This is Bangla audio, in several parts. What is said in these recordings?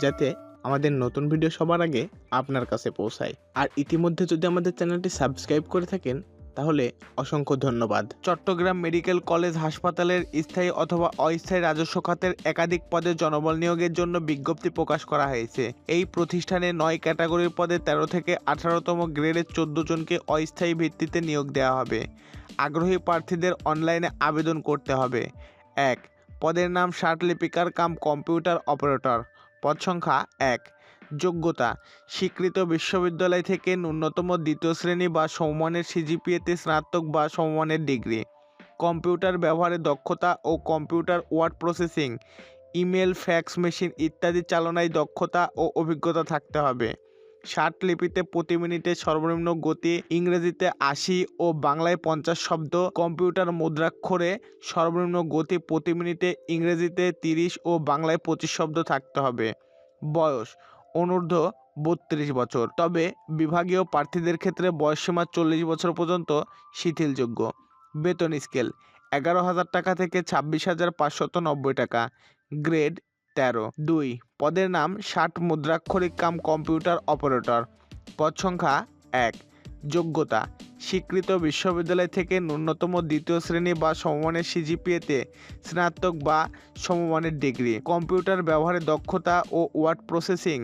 যাতে আমাদের নতুন ভিডিও সবার আগে আপনার কাছে পৌঁছায়। আর ইতিমধ্যে যদি আমাদের চ্যানেলটি সাবস্ক্রাইব করে থাকেন, তাহলে অসংখ্য ধন্যবাদ। চট্টগ্রাম মেডিকেল কলেজ হাসপাতালের স্থায়ী অথবা অস্থায়ী রাজস্ব খাতের একাধিক পদে জনবল নিয়োগের জন্য বিজ্ঞপ্তি প্রকাশ করা হয়েছে। এই প্রতিষ্ঠানে নয় ক্যাটাগরির পদে তেরো থেকে আঠারোতম গ্রেডের চোদ্দ জনকে অস্থায়ী ভিত্তিতে নিয়োগ দেওয়া হবে। আগ্রহী প্রার্থীদের অনলাইনে আবেদন করতে হবে। এক, পদের নাম ষাট লিপিকার কাম কম্পিউটার অপারেটর। পদ সংখ্যা এক। যোগ্যতা, স্বীকৃত বিশ্ববিদ্যালয় থেকে ন্যূনতম দ্বিতীয় শ্রেণি বা সমমানের সিজিপিএতে স্নাতক বা সমমানের ডিগ্রি। কম্পিউটার ব্যবহারে দক্ষতা ও computer word processing, email, fax machine ইত্যাদি চালনায় দক্ষতা ও অভিজ্ঞতা থাকতে হবে। ষাট লিপিতে প্রতি মিনিটে সর্বনিম্ন গতি ইংরেজিতে আশি ও বাংলায় পঞ্চাশ শব্দ, কম্পিউটার মুদ্রাক্ষরে সর্বনিম্ন গতি প্রতি মিনিটে ইংরেজিতে তিরিশ ও বাংলায় পঁচিশ শব্দ থাকতে হবে। বয়স, অনূর্ধ্ব বত্রিশ বছর। তবে বিভাগীয় প্রার্থীদের ক্ষেত্রে বয়সসীমা চল্লিশ বছর পর্যন্ত শিথিলযোগ্য। বেতন স্কেল, এগারো হাজার টাকা থেকে ছাব্বিশ হাজার পাঁচশত নব্বই টাকা। গ্রেড তেরো। দুই পদের নাম ষাট মুদ্রাক্ষরিক কাম কম্পিউটার অপারেটর। পদ সংখ্যা এক যোগ্যতা স্বীকৃত বিশ্ববিদ্যালয় থেকে ন্যূনতম দ্বিতীয় শ্রেণি বা সমমানের সিজিপিএতে স্নাতক বা সমমানের ডিগ্রি। কম্পিউটার ব্যবহারে দক্ষতা ও word processing,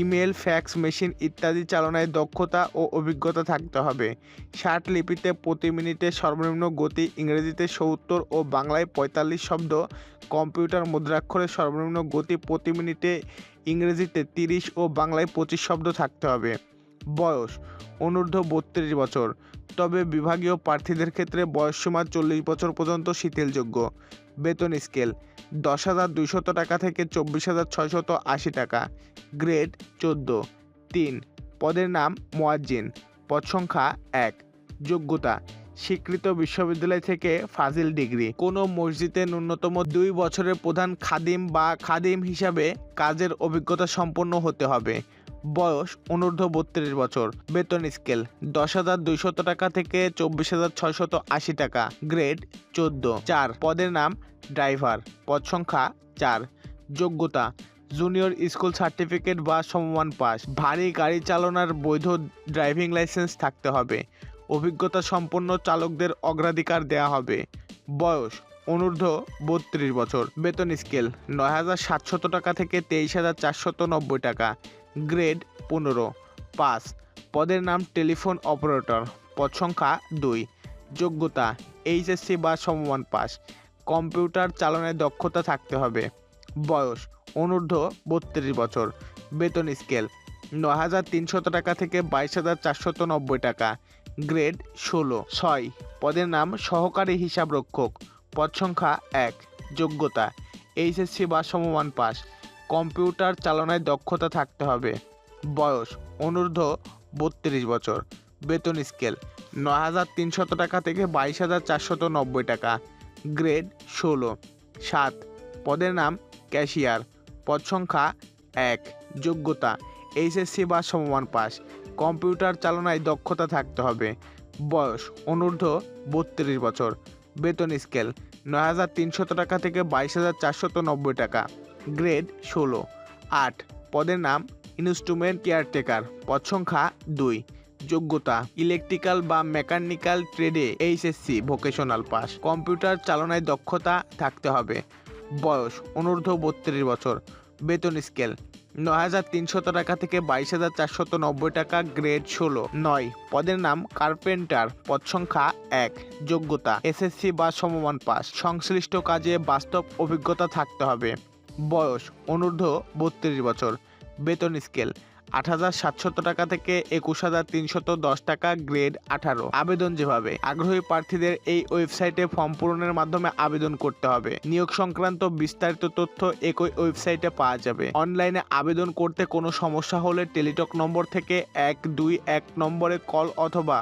email, fax machine ইত্যাদি চালনায় দক্ষতা ও অভিজ্ঞতা থাকতে হবে। ষাট লিপিতে প্রতি মিনিটে সর্বনিম্ন গতি ইংরেজিতে সত্তর ও বাংলায় পঁয়তাল্লিশ শব্দ, কম্পিউটার মুদ্রাক্ষরে সর্বনিম্ন গতি প্রতি মিনিটে ইংরেজিতে তিরিশ ও বাংলায় পঁচিশ শব্দ থাকতে হবে। বয়স, অনূর্ধ্ব বত্রিশ বছর। তবে বিভাগীয় প্রার্থীদের ক্ষেত্রে বয়সসীমা চল্লিশ বছর পর্যন্ত শিথিলযোগ্য। বেতন স্কেল, দশ হাজার দুইশত টাকা থেকে চব্বিশ হাজার ছয়শত আশি টাকা। গ্রেড চোদ্দ। তিন, পদের নাম মোয়াজ্জিন। পদ সংখ্যা এক। যোগ্যতা, স্বীকৃত বিশ্ববিদ্যালয় থেকে ফাজিল ডিগ্রি। কোনো মসজিদে ন্যূনতম দুই বছরের প্রধান খাদিম বা খাদিম হিসাবে কাজের অভিজ্ঞতা সম্পন্ন হতে হবে। বয়স অনূর্ধ্ব বত্রিশ বছর। বেতন স্কেল দশ হাজার দুইশত টাকা থেকে চব্বিশ হাজার ছয়শত আশি টাকা। গ্রেড চোদ্দ। চার। পদের নাম ড্রাইভার। পদ সংখ্যা চার। যোগ্যতা জুনিয়র স্কুল সার্টিফিকেট বা সমমান পাস। ভারী গাড়ি চালানোর বৈধ ড্রাইভিং লাইসেন্স থাকতে হবে। অভিজ্ঞতা সম্পন্ন চালকদের অগ্রাধিকার দেওয়া হবে। বয়স অনূর্ধ্ব বত্রিশ বছর। বেতন স্কেল নয় হাজার সাতশত টাকা থেকে তেইশ হাজার চারশত নব্বই টাকা। গ্রেড পনেরো। পাস পদের নাম টেলিফোন অপারেটর। পদ সংখ্যা দুই, যোগ্যতা, এইচএসসি বা সমমান পাস। কম্পিউটার চালনায় দক্ষতা থাকতে হবে। বয়স, অনূর্ধ্ব বত্রিশ বছর। বেতন স্কেল ন হাজার তিনশত টাকা থেকে বাইশ হাজার চারশত নব্বই টাকা। গ্রেড ষোলো। ছয়, পদের নাম সহকারী হিসাবরক্ষক। পদ সংখ্যা এক, যোগ্যতা, এইচএসসি বা সমমান পাস। কম্পিউটার চালনায় দক্ষতা থাকতে হবে। বয়স, অনূর্ধ্ব বত্রিশ বছর। বেতন স্কেল, নয় হাজার তিনশত টাকা থেকে বাইশ হাজার চারশত নব্বই টাকা। গ্রেড, ষোলো। সাত, পদের নাম ক্যাশিয়ার। পদ সংখ্যা এক, যোগ্যতা, এইচএসসি বা সমমান পাস। কম্পিউটার চালনায় দক্ষতা থাকতে হবে। বয়স, অনূর্ধ্ব বত্রিশ বছর। বেতন স্কেল নয় হাজার তিনশত টাকা থেকে বাইশ হাজার নব্বই টাকা। গ্রেড ষোলো। আট। পদের নাম ইনস্ট্রুমেন্ট কেয়ারটেকার। পদ সংখ্যা দুই। যোগ্যতা ইলেকট্রিক্যাল বা মেকানিক্যাল ট্রেডে এইচএসসি, ভোকেশনাল পাস। কম্পিউটার চালনায় দক্ষতা থাকতে হবে। বয়স অনূর্ধ্ব বত্রিশ বছর। বেতন স্কেল নয় হাজার তিনশত টাকা থেকে বাইশ হাজার চারশত নব্বই টাকা গ্রেড ষোলো। নয়, পদের নাম কার্পেন্টার। পদ সংখ্যা এক, যোগ্যতা, এসএসসি বা সমমান পাস। সংশ্লিষ্ট কাজে বাস্তব অভিজ্ঞতা থাকতে হবে। বয়স, অনূর্ধ্ব বত্রিশ বছর। বেতন স্কেল আট হাজার সাতশত টাকা থেকে একুশ হাজার তিনশত দশ টাকা গ্রেড আঠারো। আবেদন যেভাবে। আগ্রহী প্রার্থীদের এই ওয়েবসাইটে ফর্ম পূরণের মাধ্যমে আবেদন করতে হবে। নিয়োগ সংক্রান্ত বিস্তারিত তথ্য একই ওয়েবসাইটে পাওয়া যাবে। অনলাইনে আবেদন করতে কোনো সমস্যা হলে টেলিটক নম্বর থেকে এক দুই এক নম্বরে কল অথবা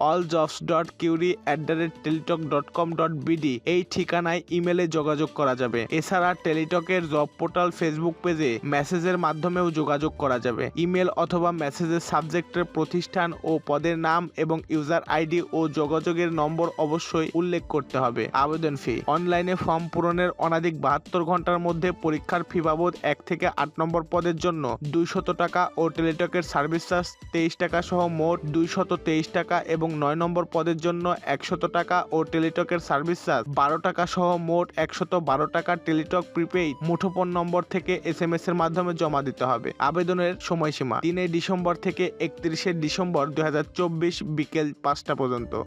all jobs dot query at the rate Teletalk dot com dot BD এই ঠিকানায় ইমেলে যোগাযোগ করা যাবে। এছাড়া টেলিটকের জব পোর্টাল ফেসবুক পেজে মেসেজের মাধ্যমেও যোগাযোগ করা যাবে। ইমেল অথবা মেসেজের সাবজেক্টের প্রতিষ্ঠান ও পদের নাম এবং ইউজার আইডি ও যোগাযোগের নম্বর অবশ্যই উল্লেখ করতে হবে। আবেদন ফি অনলাইনে ফর্ম পূরণের অনাধিক বাহাত্তর ঘণ্টার মধ্যে পরীক্ষার ফি বাবদ এক থেকে আট নম্বর পদের জন্য দুইশত টাকা ও টেলিটকের সার্ভিস চার্জ তেইশ টাকা সহ মোট দুইশত তেইশ টাকা এবং নয় নম্বর পদের জন্য একশত টাকা ও টেলিটকের সার্ভিস চার্জ। বারো টাকা সহ মোট একশত বারো টাকা টেলিটক প্রিপেইড মুঠোফোন নম্বর থেকে এস এম এস এর মাধ্যমে জমা দিতে হবে। আবেদনের সময়সীমা তিনে ডিসেম্বর থেকে একত্রিশে ডিসেম্বর দু হাজার চব্বিশ বিকেল পাঁচটা পর্যন্ত।